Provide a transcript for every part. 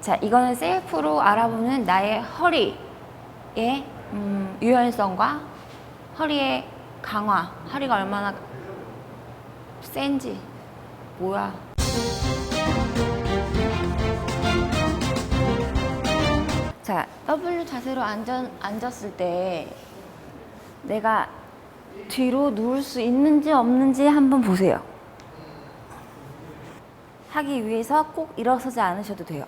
자, 이거는 셀프로 알아보는 나의 허리의 음, 유연성과 허리의 강화, 허리가 얼마나 센지. 뭐야? 자, W 자세로 앉은, 앉았을 때 내가 뒤로 누울 수 있는지 없는지 한번 보세요. 하기 위해서 꼭 일어서지 않으셔도 돼요.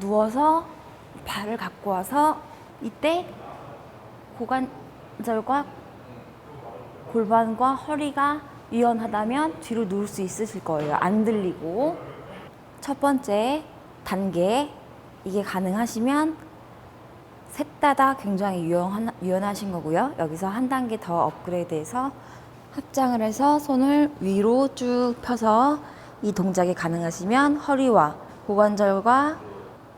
누워서 발을 갖고 와서 이때 고관절과 골반과 허리가 유연하다면 뒤로 누울 수 있으실 거예요. 안 들리고. 첫 번째 단계 이게 가능하시면 셋 다 다 굉장히 유연, 유연하신 거고요. 여기서 한 단계 더 업그레이드해서 합장을 해서 손을 위로 쭉 펴서 이 동작이 가능하시면 허리와 고관절과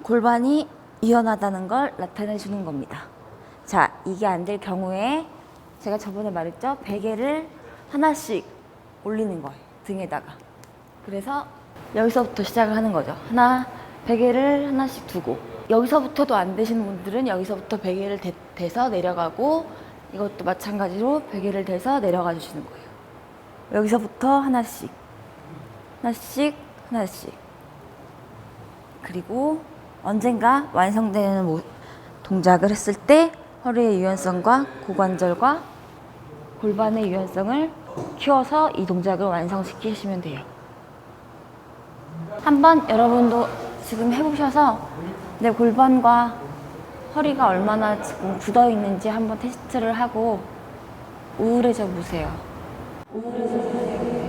골반이 유연하다는 걸 나타내 주는 겁니다. 자, 이게 안 될 경우에 제가 저번에 말했죠? 베개를 하나씩 올리는 거예요. 등에다가. 그래서 여기서부터 시작을 하는 거죠. 하나, 베개를 하나씩 두고. 여기서부터도 안 되시는 분들은 여기서부터 베개를 대, 대서 내려가고 이것도 마찬가지로 베개를 대서 내려가 주시는 거예요. 여기서부터 하나씩, 하나씩, 하나씩. 그리고 언젠가 완성되는 모- 동작을 했을 때 허리의 유연성과 고관절과 골반의 유연성을 키워서 이 동작을 완성시키시면 돼요. 한번 여러분도 지금 해보셔서 내 골반과 허리가 얼마나 지금 굳어 있는지 한번 테스트를 하고 우울해져 보세요. 우울해져 보세요.